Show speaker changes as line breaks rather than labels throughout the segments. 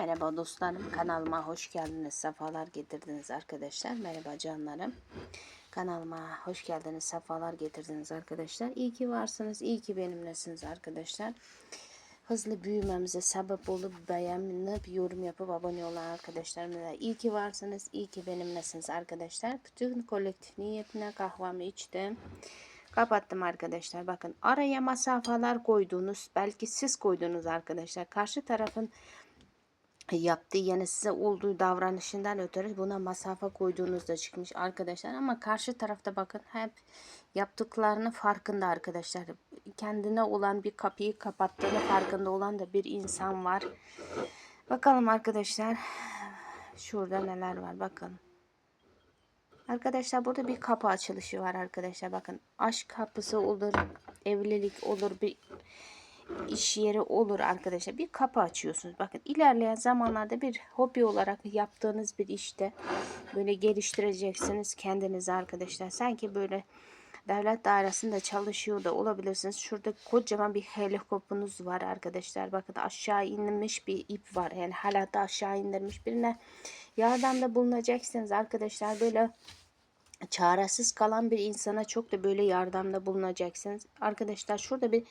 Merhaba dostlarım kanalıma hoş geldiniz sefalar getirdiniz arkadaşlar. Merhaba canlarım kanalıma hoş geldiniz sefalar getirdiniz arkadaşlar. İyi ki varsınız iyi ki benimlesiniz arkadaşlar. Hızlı büyümemize sebep olup beğenip yorum yapıp abone olan arkadaşlarımla iyi ki varsınız iyi ki benimlesiniz arkadaşlar. Bütün kolektif niyetine kahvamı içtim. Kapattım arkadaşlar bakın araya mesafeler koyduğunuz belki siz koydunuz arkadaşlar. Karşı tarafın yaptığı yani size olduğu davranışından ötürü buna mesafe koyduğunuzda çıkmış arkadaşlar. Ama karşı tarafta bakın hep yaptıklarını farkında arkadaşlar. Kendine olan bir kapıyı kapattığını farkında olan da bir insan var. Bakalım arkadaşlar şurada neler var bakın. Arkadaşlar burada bir kapı açılışı var arkadaşlar. Bakın aşk kapısı olur, evlilik olur, bir iş yeri olur arkadaşlar. Bir kapı açıyorsunuz. Bakın ilerleyen zamanlarda bir hobi olarak yaptığınız bir işte böyle geliştireceksiniz kendinizi arkadaşlar. Sanki böyle devlet dairesinde çalışıyor da olabilirsiniz. Şurada kocaman bir helikopterunuz var arkadaşlar. Bakın aşağı inmiş bir ip var. Yani halata aşağı indirmiş birine yardımda bulunacaksınız arkadaşlar. Böyle çaresiz kalan bir insana çok da böyle yardımda bulunacaksınız. Arkadaşlar şurada bir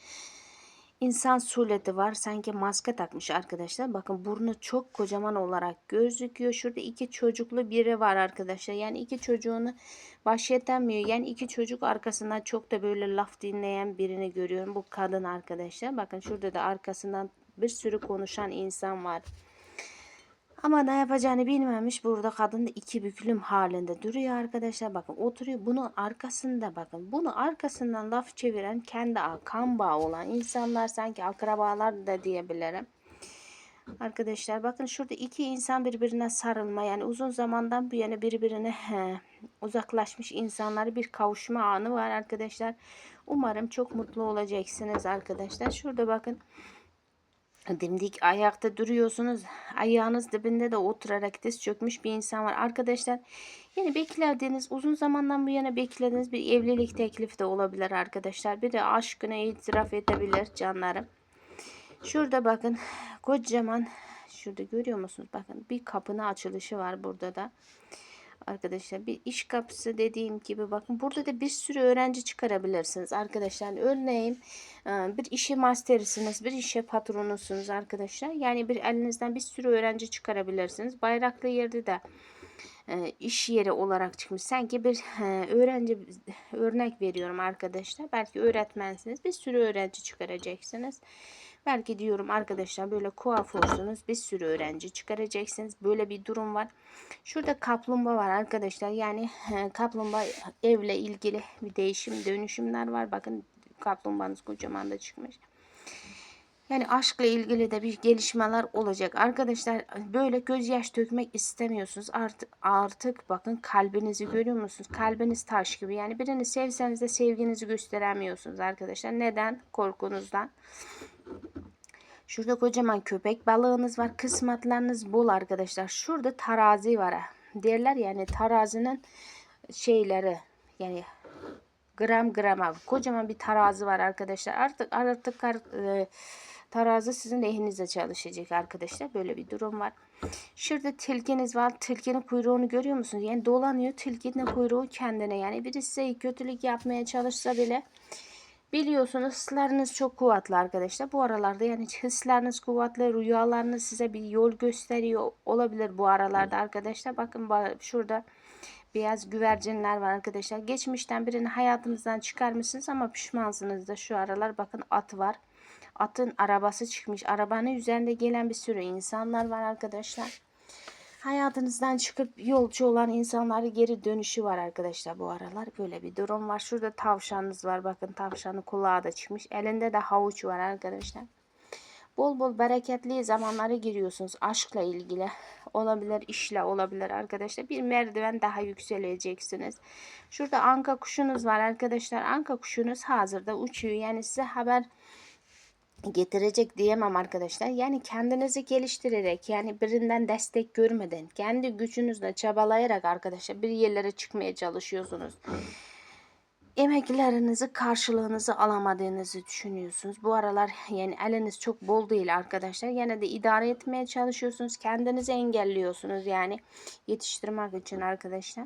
insan sureti var. Sanki maske takmış arkadaşlar. Bakın burnu çok kocaman olarak gözüküyor. Şurada iki çocuklu biri var arkadaşlar. Yani iki çocuğunu başlatamıyor. Yani iki çocuk arkasından çok da böyle laf dinleyen birini görüyorum. Bu kadın arkadaşlar. Bakın şurada da arkasından bir sürü konuşan insan var. Ama ne yapacağını bilmemiş. Burada kadın da iki büklüm halinde duruyor arkadaşlar. Bakın oturuyor. Bunun arkasında bakın. Bunu arkasından laf çeviren kendi kan bağı olan insanlar sanki akrabalar da diyebilirim. Arkadaşlar bakın şurada iki insan birbirine sarılma yani uzun zamandan bu yana birbirine he, uzaklaşmış insanları bir kavuşma anı var arkadaşlar. Umarım çok mutlu olacaksınız arkadaşlar. Şurada bakın dimdik ayakta duruyorsunuz. Ayağınız dibinde de oturarak diz çökmüş bir insan var. Arkadaşlar yani beklediğiniz uzun zamandan bu yana beklediğiniz bir evlilik teklifi de olabilir arkadaşlar. Bir de aşkını itiraf edebilir canlarım. Şurada bakın kocaman şurada görüyor musunuz? Bakın bir kapının açılışı var burada da arkadaşlar. Bir iş kapısı dediğim gibi bakın. Burada da bir sürü öğrenci çıkarabilirsiniz arkadaşlar. Örneğin e, bir işe mastersiniz bir işe patronusunuz arkadaşlar. Yani bir elinizden bir sürü öğrenci çıkarabilirsiniz. Bayraklı yerde de e, iş yeri olarak çıkmış. Sanki bir e, öğrenci örnek veriyorum arkadaşlar. Belki öğretmensiniz. Bir sürü öğrenci çıkaracaksınız Belki diyorum arkadaşlar böyle kuaförsünüz bir sürü öğrenci çıkaracaksınız. Böyle bir durum var. Şurada kaplumbağa var arkadaşlar. Yani kaplumbağa evle ilgili bir değişim dönüşümler var. Bakın kaplumbağanız kocaman da çıkmış. Yani aşkla ilgili de bir gelişmeler olacak. Arkadaşlar böyle gözyaş dökmek istemiyorsunuz. Artık artık bakın kalbinizi görüyor musunuz? Kalbiniz taş gibi. Yani birini sevseniz de sevginizi gösteremiyorsunuz arkadaşlar. Neden? Korkunuzdan. Şurada kocaman köpek balığınız var. Kısmetleriniz bol arkadaşlar. Şurada tarazi var. Derler yani tarazinin şeyleri yani gram grama kocaman bir tarazi var arkadaşlar. Artık artık e, tarazi sizin lehinize çalışacak arkadaşlar. Böyle bir durum var. Şurada tilkiniz var. Tilkinin kuyruğunu görüyor musunuz? Yani dolanıyor. Tilkinin kuyruğu kendine. Yani birisi kötülük yapmaya çalışsa bile Biliyorsunuz hisleriniz çok kuvvetli arkadaşlar. Bu aralarda yani hisleriniz kuvvetli, rüyalarınız size bir yol gösteriyor olabilir bu aralarda arkadaşlar. Bakın şurada beyaz güvercinler var arkadaşlar. Geçmişten birini hayatınızdan çıkarmışsınız ama pişmansınız da şu aralar bakın at var. Atın arabası çıkmış. Arabanın üzerinde gelen bir sürü insanlar var arkadaşlar hayatınızdan çıkıp yolcu olan insanları geri dönüşü var arkadaşlar bu aralar. Böyle bir durum var. Şurada tavşanınız var. Bakın tavşanın kulağı da çıkmış. Elinde de havuç var arkadaşlar. Bol bol bereketli zamanlara giriyorsunuz. Aşkla ilgili olabilir, işle olabilir arkadaşlar. Bir merdiven daha yükseleceksiniz. Şurada anka kuşunuz var arkadaşlar. Anka kuşunuz hazırda uçuyor. Yani size haber getirecek diyemem arkadaşlar. Yani kendinizi geliştirerek yani birinden destek görmeden kendi gücünüzle çabalayarak arkadaşlar bir yerlere çıkmaya çalışıyorsunuz. emeklerinizi karşılığınızı alamadığınızı düşünüyorsunuz. Bu aralar yani eliniz çok bol değil arkadaşlar. Yine de idare etmeye çalışıyorsunuz. Kendinizi engelliyorsunuz yani yetiştirmek için arkadaşlar.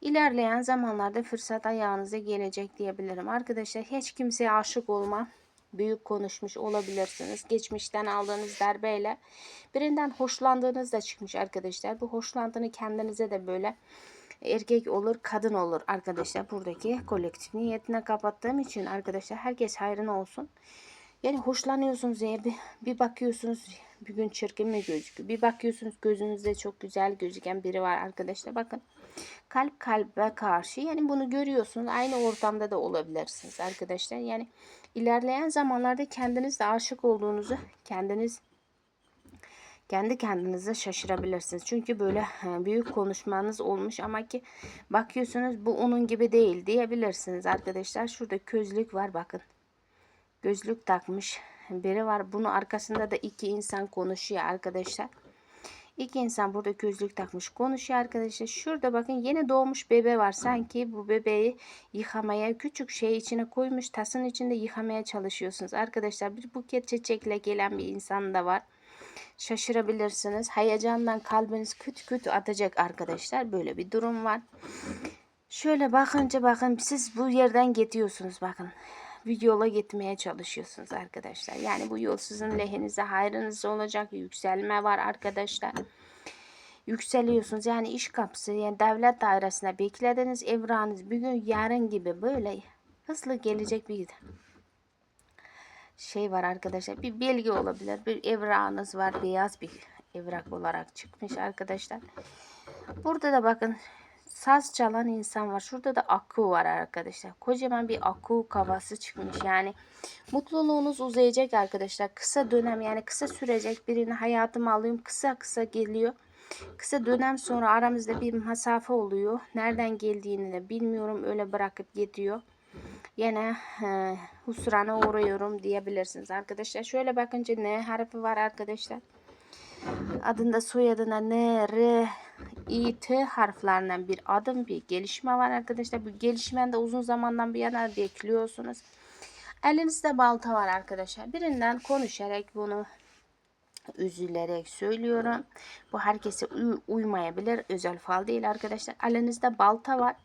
İlerleyen zamanlarda fırsat ayağınıza gelecek diyebilirim. Arkadaşlar hiç kimseye aşık olma. Büyük konuşmuş olabilirsiniz. Geçmişten aldığınız darbeyle birinden hoşlandığınız da çıkmış arkadaşlar. Bu hoşlandığını kendinize de böyle erkek olur kadın olur arkadaşlar buradaki kolektif niyetine kapattığım için arkadaşlar herkes hayrına olsun. Yani hoşlanıyorsunuz ya bir, bir bakıyorsunuz bir gün çirkin mi gözüküyor. Bir bakıyorsunuz gözünüzde çok güzel gözüken biri var arkadaşlar. Bakın kalp kalbe karşı yani bunu görüyorsunuz. Aynı ortamda da olabilirsiniz arkadaşlar. Yani ilerleyen zamanlarda kendiniz de aşık olduğunuzu kendiniz kendi kendinize şaşırabilirsiniz. Çünkü böyle büyük konuşmanız olmuş ama ki bakıyorsunuz bu onun gibi değil diyebilirsiniz arkadaşlar. Şurada közlük var bakın. Gözlük takmış biri var. Bunun arkasında da iki insan konuşuyor arkadaşlar. İki insan burada gözlük takmış konuşuyor arkadaşlar. Şurada bakın yeni doğmuş bebe var. Sanki bu bebeği yıkamaya küçük şey içine koymuş. Tasın içinde yıkamaya çalışıyorsunuz. Arkadaşlar bir buket çiçekle gelen bir insan da var şaşırabilirsiniz. Heyecandan kalbiniz küt küt atacak arkadaşlar. Böyle bir durum var. Şöyle bakınca bakın siz bu yerden gidiyorsunuz bakın. Bir yola gitmeye çalışıyorsunuz arkadaşlar. Yani bu yol sizin lehinize hayrınıza olacak. Yükselme var arkadaşlar. Yükseliyorsunuz. Yani iş kapısı yani devlet dairesine beklediğiniz evranız bir gün yarın gibi böyle hızlı gelecek bir şey var arkadaşlar. Bir belge olabilir. Bir evrağınız var. Beyaz bir evrak olarak çıkmış arkadaşlar. Burada da bakın saz çalan insan var. Şurada da akü var arkadaşlar. Kocaman bir akü kavası çıkmış. Yani mutluluğunuz uzayacak arkadaşlar. Kısa dönem yani kısa sürecek birini hayatıma alıyorum. Kısa kısa geliyor. Kısa dönem sonra aramızda bir mesafe oluyor. Nereden geldiğini de bilmiyorum. Öyle bırakıp gidiyor yine e, husrana uğruyorum diyebilirsiniz arkadaşlar. Şöyle bakınca N harfi var arkadaşlar. Adında soyadına N, R, I, T harflerinden bir adım bir gelişme var arkadaşlar. Bu gelişmen de uzun zamandan bir yana bekliyorsunuz. Elinizde balta var arkadaşlar. Birinden konuşarak bunu üzülerek söylüyorum. Bu herkese uy uymayabilir. Özel fal değil arkadaşlar. Elinizde balta var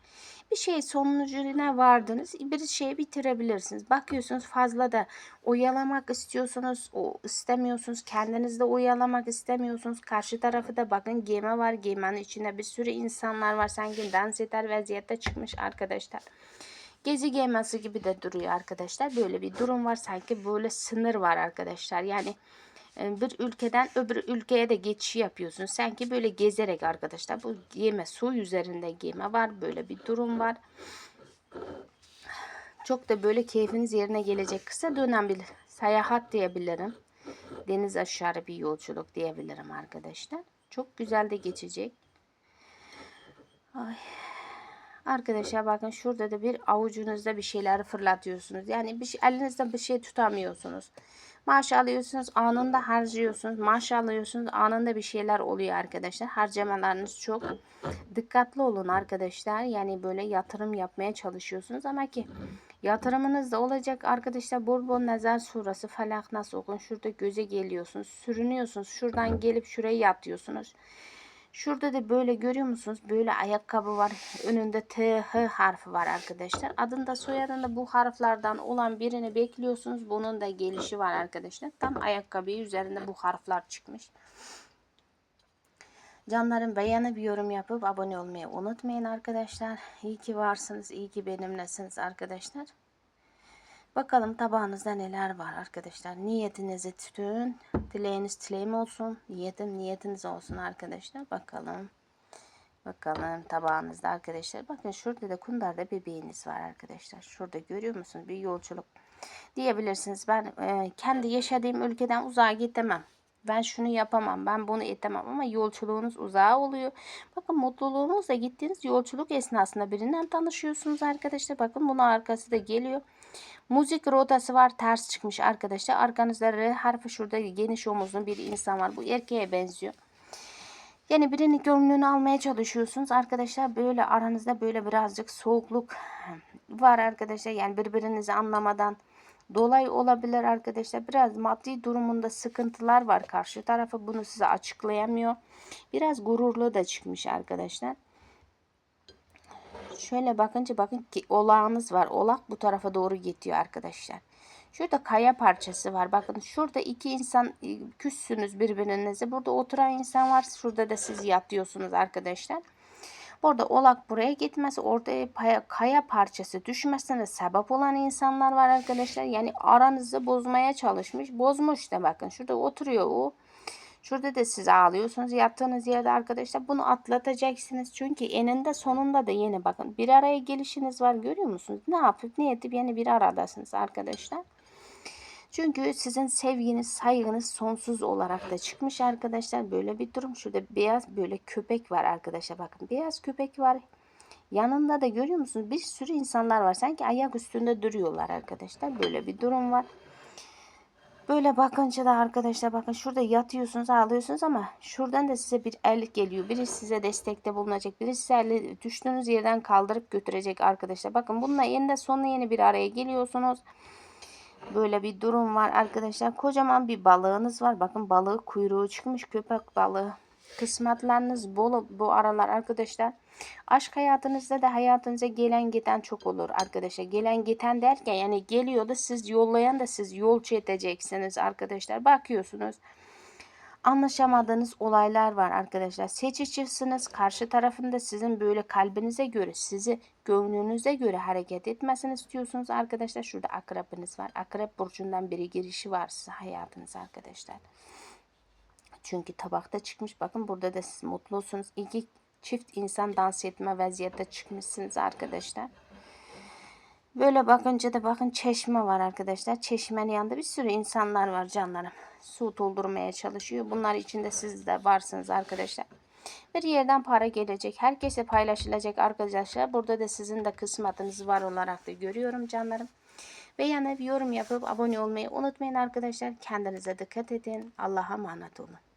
bir şey sonucuna vardınız. Bir şeyi bitirebilirsiniz. Bakıyorsunuz fazla da oyalamak istiyorsunuz. O istemiyorsunuz. Kendinizde oyalamak istemiyorsunuz. Karşı tarafı da bakın gemi var. Geminin içinde bir sürü insanlar var. Sanki dans eder vaziyette çıkmış arkadaşlar. Gezi gemisi gibi de duruyor arkadaşlar. Böyle bir durum var. Sanki böyle sınır var arkadaşlar. Yani bir ülkeden öbür ülkeye de geçiş yapıyorsun. Sanki böyle gezerek arkadaşlar. Bu gemi su üzerinde gemi var. Böyle bir durum var. Çok da böyle keyfiniz yerine gelecek kısa dönem bir seyahat diyebilirim. Deniz aşağı bir yolculuk diyebilirim arkadaşlar. Çok güzel de geçecek. Ay. Arkadaşlar bakın şurada da bir avucunuzda bir şeyler fırlatıyorsunuz. Yani bir şey, elinizde bir şey tutamıyorsunuz. Maaş alıyorsunuz anında harcıyorsunuz. Maaş alıyorsunuz anında bir şeyler oluyor arkadaşlar. Harcamalarınız çok. Dikkatli olun arkadaşlar. Yani böyle yatırım yapmaya çalışıyorsunuz ama ki yatırımınız da olacak arkadaşlar. Bol bol nazar surası falak nasıl okun. Şurada göze geliyorsunuz. Sürünüyorsunuz. Şuradan gelip şuraya yatıyorsunuz. Şurada da böyle görüyor musunuz? Böyle ayakkabı var. Önünde T, H harfi var arkadaşlar. Adında soyadında bu harflerden olan birini bekliyorsunuz. Bunun da gelişi var arkadaşlar. Tam ayakkabı üzerinde bu harfler çıkmış. Canlarım beğenip yorum yapıp abone olmayı unutmayın arkadaşlar. İyi ki varsınız. iyi ki benimlesiniz arkadaşlar. Bakalım tabağınızda neler var arkadaşlar. Niyetinizi tutun. Dileğiniz dileğim olsun. Niyetim niyetiniz olsun arkadaşlar. Bakalım. Bakalım tabağınızda arkadaşlar. Bakın şurada da kundarda bebeğiniz var arkadaşlar. Şurada görüyor musunuz? Bir yolculuk diyebilirsiniz. Ben e, kendi yaşadığım ülkeden uzağa gidemem. Ben şunu yapamam, ben bunu etemem ama yolculuğunuz uzağa oluyor. Bakın mutluluğunuzla gittiğiniz yolculuk esnasında birinden tanışıyorsunuz arkadaşlar. Bakın bunun arkası da geliyor. Müzik rotası var ters çıkmış arkadaşlar. Arkanızda R harfi şurada geniş omuzlu bir insan var. Bu erkeğe benziyor. Yani birinin gönlünü almaya çalışıyorsunuz. Arkadaşlar böyle aranızda böyle birazcık soğukluk var arkadaşlar. Yani birbirinizi anlamadan dolayı olabilir arkadaşlar. Biraz maddi durumunda sıkıntılar var. Karşı tarafı bunu size açıklayamıyor. Biraz gururlu da çıkmış arkadaşlar. Şöyle bakınca bakın ki olağınız var. Olak bu tarafa doğru gidiyor arkadaşlar. Şurada kaya parçası var. Bakın şurada iki insan e, küssünüz birbirinize. Burada oturan insan var. Şurada da siz yatıyorsunuz arkadaşlar. Burada olak buraya gitmesi, orada paya- kaya parçası düşmesine sebep olan insanlar var arkadaşlar. Yani aranızı bozmaya çalışmış. Bozmuş da bakın. Şurada oturuyor o. Şurada da siz ağlıyorsunuz. Yattığınız yerde arkadaşlar bunu atlatacaksınız. Çünkü eninde sonunda da yine bakın bir araya gelişiniz var görüyor musunuz? Ne yapıp ne edip yine bir aradasınız arkadaşlar. Çünkü sizin sevginiz, saygınız sonsuz olarak da çıkmış arkadaşlar. Böyle bir durum. Şurada beyaz böyle köpek var arkadaşlar. Bakın beyaz köpek var. Yanında da görüyor musunuz? Bir sürü insanlar var. Sanki ayak üstünde duruyorlar arkadaşlar. Böyle bir durum var. Böyle bakınca da arkadaşlar bakın şurada yatıyorsunuz ağlıyorsunuz ama şuradan da size bir el geliyor. Biri size destekte bulunacak. Biri size eli düştüğünüz yerden kaldırıp götürecek arkadaşlar. Bakın bununla eninde sonunda yeni bir araya geliyorsunuz. Böyle bir durum var arkadaşlar. Kocaman bir balığınız var. Bakın balığı kuyruğu çıkmış köpek balığı. Kısmetleriniz bol bu aralar arkadaşlar. Aşk hayatınızda da hayatınıza gelen giden çok olur arkadaşlar. Gelen giden derken yani geliyor da siz yollayan da siz yolcu edeceksiniz arkadaşlar. Bakıyorsunuz anlaşamadığınız olaylar var arkadaşlar. Seçicisiniz. Karşı tarafında sizin böyle kalbinize göre, sizi gönlünüze göre hareket etmesini istiyorsunuz arkadaşlar. Şurada akrepiniz var. Akrep burcundan biri girişi var size hayatınız arkadaşlar. Çünkü tabakta çıkmış. Bakın burada da siz mutlusunuz. İki çift insan dans etme vaziyette çıkmışsınız arkadaşlar. Böyle bakınca da bakın çeşme var arkadaşlar. Çeşmenin yanında bir sürü insanlar var canlarım. Su doldurmaya çalışıyor. Bunlar içinde siz de varsınız arkadaşlar. Bir yerden para gelecek. Herkese paylaşılacak arkadaşlar. Burada da sizin de kısmetiniz var olarak da görüyorum canlarım. Beğenip yorum yapıp abone olmayı unutmayın arkadaşlar. Kendinize dikkat edin. Allah'a emanet olun.